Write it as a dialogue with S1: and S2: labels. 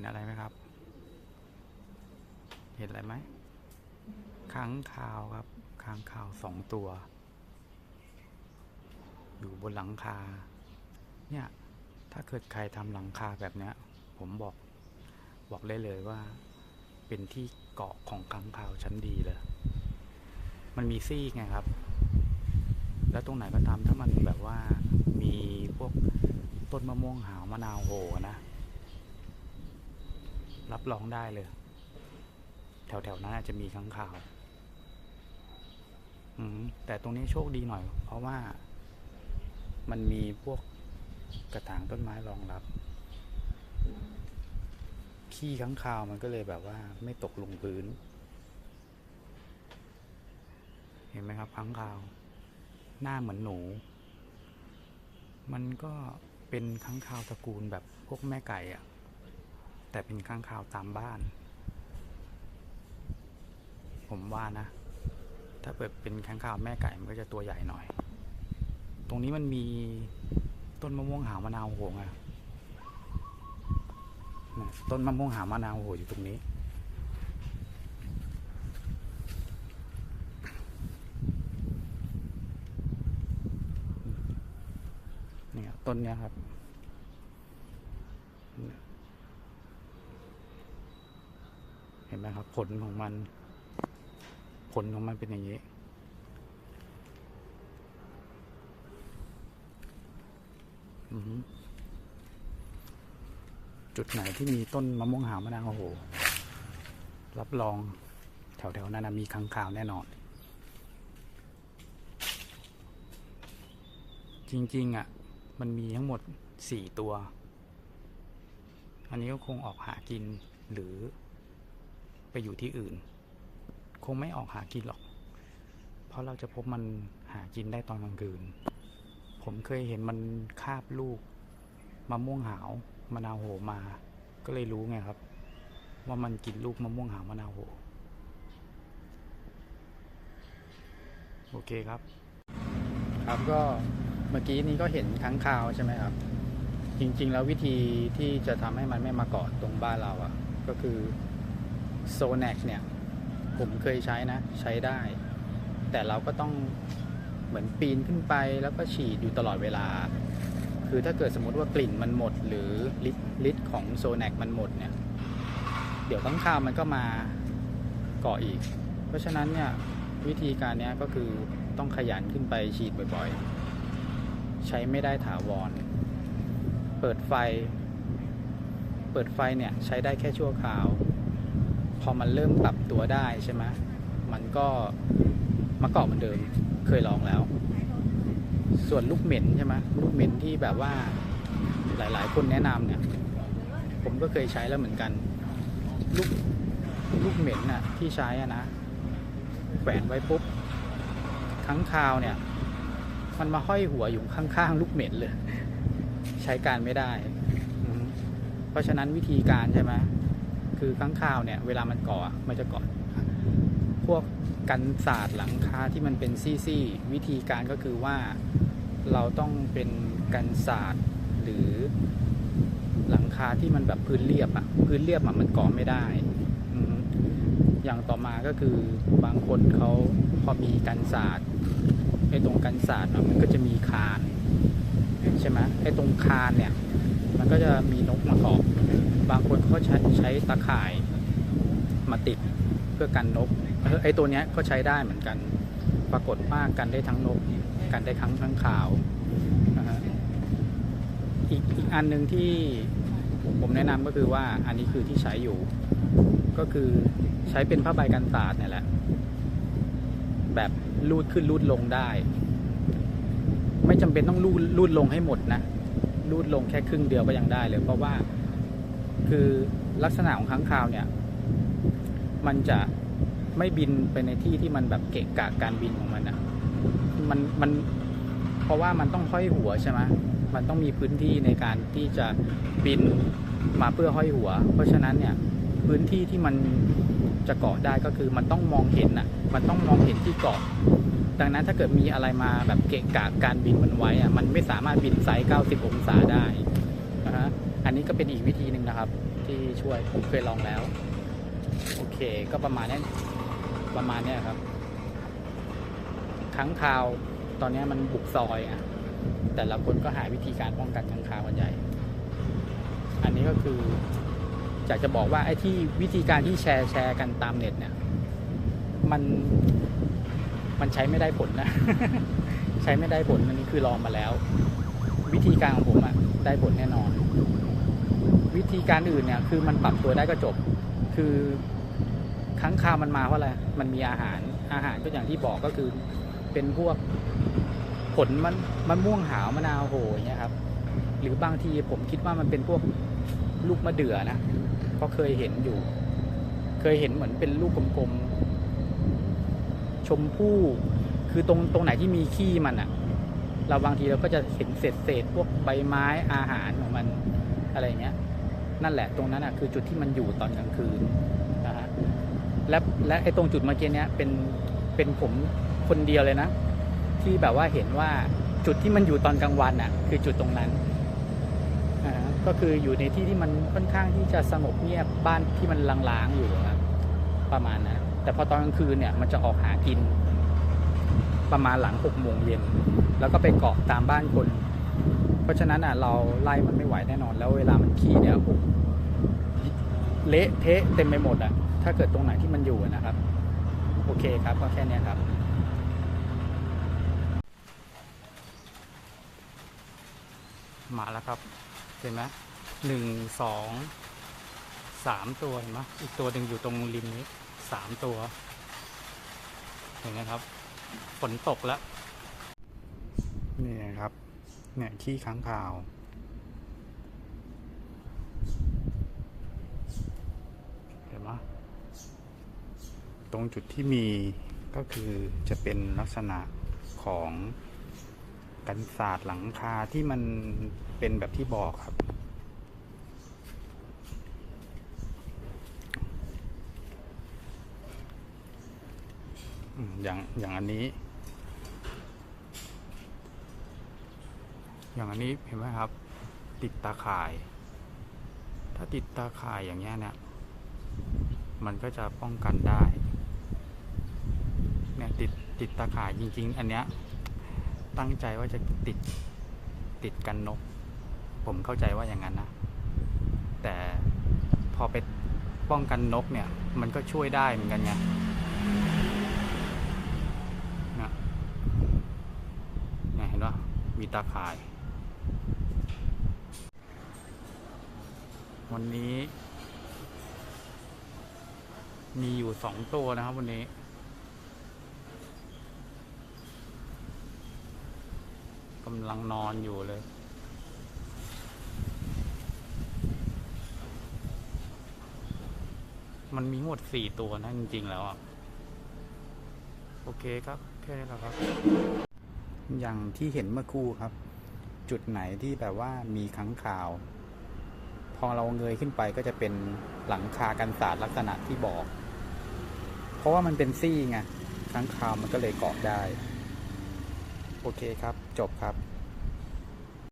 S1: ห็นอะไรไหมครับ เห็นอะไรไหมค้างคาวครับค้างคาวสองตัว อยู่บนหลังคา เนี่ย ถ้าเกิดใครทำหลังคาแบบเนี้ย ผมบอก บอกได้เลยว่า เป็นที่เกาะของค้างคาวชั้นดีเลย มันมีซี่ไงครับ แล้วตรงไหนก็ตามถ้ามันแบบว่ามีพวกต้นมะม่วงหาวมะนาวโหนะ รับรองได้เลย แถวๆนั้นอาจจะมีค้างคาวแต่ตรงนี้โชคดีหน่อย เพราะว่ามันมีพวกกระถางต้นไม้รองรับ ขี้ค้างคาวมันก็เลยแบบว่าไม่ตกลงพื้น เห็นไหมครับค้างคาว หน้าเหมือนหนู มันก็เป็นค้างคาวตระกูลแบบพวกแม่ไก่อะ แต่เป็นค้างคาวตามบ้าน ผมว่านะ ถ้าเปิดเป็นค้างคาวแม่ไก่มันก็จะตัวใหญ่หน่อย ตรงนี้มันมีต้นมะม่วงหาวมะนาวโหงอะต้นมะม่วงหาวมะนาวโหอยู่ตรงนี้เนี่ยต้นเนี้ยครับ เห็นไหมครับ ผ ลของมัน ผลของมันเป็นอย่างนี้จุดไหนที่มีต้นมะม่วงหามะนาวโอ้โห รับรองแถวๆนั้นมีค้างคาวแน่นอน จริงๆอะ มันมีทั้งหมดสี่ตัว อันนี้ก็คงออกหากินหรือ ไปอยู่ที่อื่น คงไม่ออกหากินหรอก เพราะเราจะพบมันหากินได้ตอนกลางคืน ผมเคยเห็นมันคาบลูกมะม่วงหาวมะนาวโหมา ก็เลยรู้ไงครับ ว่ามันกินลูกมะม่วงหาวมะนาวโหโอเคครับ ครับก็เมื่อกี้นี้ก็เห็นค้างคาวใช่ไหมครับ จริง ๆ แล้ววิธีที่จะทำให้มันไม่มาเกาะตรงบ้านเราอะ่ะ ก็คือ โซน x เนี่ย ผมเคยใช้นะ ใช้ได้ แต่เราก็ต้องเหมือนปีนขึ้นไปแล้วก็ฉีดอยู่ตลอดเวลา คือถ้าเกิดสมมติว่ากลิ่นมันหมด หรือลิตรลิตของโซน x มันหมดเนี่ย เดี๋ยวข้างคาวมันก็มาเกาะอีก เพราะฉะนั้นเนี่ยวิธีการเนี้ยก็คือต้องขยันขึ้นไปฉีดบ่อยๆ ใช้ไม่ได้ถาวร เปิดไฟ เปิดไฟเนี่ยใช้ได้แค่ชั่วคราว พอมันเริ่มปรับตัวได้ใช่ไหมมันก็มาเกาะเหมือนเดิมเคยลองแล้ว ส่วนลูกเหม็นใช่ไหมลูกเหม็นที่แบบว่าหลาย ๆ คนแนะนำเนี่ย ผมก็เคยใช้แล้วเหมือนกัน ลูกลูกเหม็นน่ะที่ใช้อะนะแขวนไว้ปุ๊บค้างคาวเนี่ย มันมาห้อยหัวอยู่ข้างๆลูกเหม็นเลย ใช้การไม่ได้ เพราะฉะนั้นวิธีการใช่ไหม คือค้างคาวเนี่ยเวลามันเกาะมันจะเกาะพวกกันศาสตร์หลังคาที่มันเป็นซี่ๆวิธีการก็คือว่าเราต้องเป็นกันศาสตร์หรือหลังคาที่มันแบบพื้นเรียบอะพื้นเรียบอะมันเกาะไม่ได้อย่างต่อมาก็คือบางคนเขาพอมีกันศาสตร์ไอ้ตรงกันศาสตร์มันก็จะมีคาน ใช่ไหมไอ้ตรงคานเนี่ย มันก็จะมีนกมาเกาะ บางคนเขาใช้ใช้ตะข่ายมาติดเพื่อกันนกไอ้ตัวเนี้ยก็ใช้ได้เหมือนกัน ปรากฏว่ากันได้ทั้งนก กันได้ทั้งทั้งขาวอีกอีกอันหนึ่งที่ผมแนะนำก็คือว่าอันนี้คือที่ใช้อยู่ ก็คือใช้เป็นผ้าใบกันศาสตร์เนี่ยแหละ แบบรูดขึ้นรูดลงได้ ไม่จำเป็นต้องรูดรูดลงให้หมดนะรูดลงแค่ครึ่งเดียวก็ยังได้เลย เพราะว่า คือลักษณะของค้างคาวเนี่ย มันจะไม่บินไปในที่ที่มันแบบเกะกะการบินของมันอะมันมันเพราะว่ามันต้องห้อยหัวใช่ไหมมันต้องมีพื้นที่ในการที่จะบินมาเพื่อห้อยหัว เพราะฉะนั้นเนี่ยพื้นที่ที่มันจะเกาะได้ก็คือมันต้องมองเห็นอะ มันต้องมองเห็นที่เกาะ ดังนั้นถ้าเกิดมีอะไรมาแบบเกะกะการบินมันไว้อะ มันไม่สามารถบินไซส์ 90 องศาได้นะฮะ อันนี้ก็เป็นอีกวิธีหนึ่งนะครับ ที่ช่วยผมเคยลองแล้ว โอเคก็ประมาณนี้ประมาณนี้ครับค้างคาวตอนนี้มันบุกซอยอะแต่ละคนก็หาวิธีการป้องกันค้างคาวกันใหญ่ อันนี้ก็คืออยากจะบอกว่าไอ้ที่วิธีการที่แชร์แชร์กันตามเน็ตเนี่ย มันมันใช้ไม่ได้ผลนะ ใช้ไม่ได้ผลอันนี้คือลองมาแล้ว วิธีการของผมอะได้ผลแน่นอน วิธีการอื่นเนี่ยคือมันปรับตัวได้ก็จบ คือค้างคาวมันมาเพราะอะไรมันมีอาหารอาหารก็อย่างที่บอกก็คือเป็นพวกผลมันมันม่วงหาวมะนาวโหยเงี้ยครับ หรือบางทีผมคิดว่ามันเป็นพวกลูกมะเดื่อนะเพราะเคยเห็นอยู่ เคยเห็นเหมือนเป็นลูกกลมๆชมพู่คือตรงตรงไหนที่มีขี้มันอะเราบางทีเราก็จะเห็นเศษเศษพวกใบไม้อาหารของมัน อะไรเงี้ยนั่นแหละตรงนั้นอะคือจุดที่มันอยู่ตอนกลางคืนนะฮะและและไอ้ตรงจุดเมื่อกี้เนี้ยเป็นเป็นผมคนเดียวเลยนะ ที่แบบว่าเห็นว่าจุดที่มันอยู่ตอนกลางวันอะ คือจุดตรงนั้นอ่าฮะก็คืออยู่ในที่ที่มันค่อนข้างที่จะสงบเงียบบ้านที่มันลางๆอยู่ครับประมาณนะแต่พอตอนกลางคืนเนี่ยมันจะออกหากิน ประมาณหลังหกโมงเย็นแล้วก็ไปเกาะตามบ้านคน ราะฉะนั้นอะเราไล่มันไม่ไหวแน่นอน แล้วเวลามันขี้เนี่ยโอ้โหเละเทะเต็มไปหมดอะถ้าเกิดตรงไหนที่มันอยู่นะครับ โอเคครับก็แค่เนี้ยครับมาแล้วครับ เห็นไหมหนึ่งสองสามตัวเห็นไหมอีกตัวหนึ่งอยู่ตรงริมนี้สามตัว เห็นไหมครับ ฝนตกแล้ว นี่ครับ เนี่ยขี้ค้างคาว เห็นไหมตรงจุดที่มีก็คือจะเป็นลักษณะของกันศาสตร์หลังคาที่มันเป็นแบบที่บอกครับอืมอย่างอย่างอันนี้ อย่างอันนี้เห็นไหมครับ ติดตาข่าย ถ้าติดตาข่ายอย่างเงี้ยเนี่ย มันก็จะป้องกันได้เนี่ยติดติดตาข่ายจริง ๆ อันเนี้ยตั้งใจว่าจะติดติดกันนก ผมเข้าใจว่าอย่างนั้นนะ แต่พอไปป้องกันนกเนี่ย มันก็ช่วยได้เหมือนกันไงนะเนี่ยเห็นว่ามีตาข่าย วันนี้ มีอยู่สองตัวนะครับ วันนี้ กำลังนอนอยู่เลยมันมีหมดสี่ตัวนะจริง ๆ แล้วอะ โอเคครับ แค่นี้แหละครับ อย่างที่เห็นเมื่อคู่ครับ จุดไหนที่แบบว่ามีค้างคาว พอเราเงยขึ้นไปก็จะเป็นหลังคากันศาสตร์ลักษณะที่บอก เพราะว่ามันเป็นซี่ไงค้างคาวมันก็เลยเกาะได้ โอเคครับ จบครับ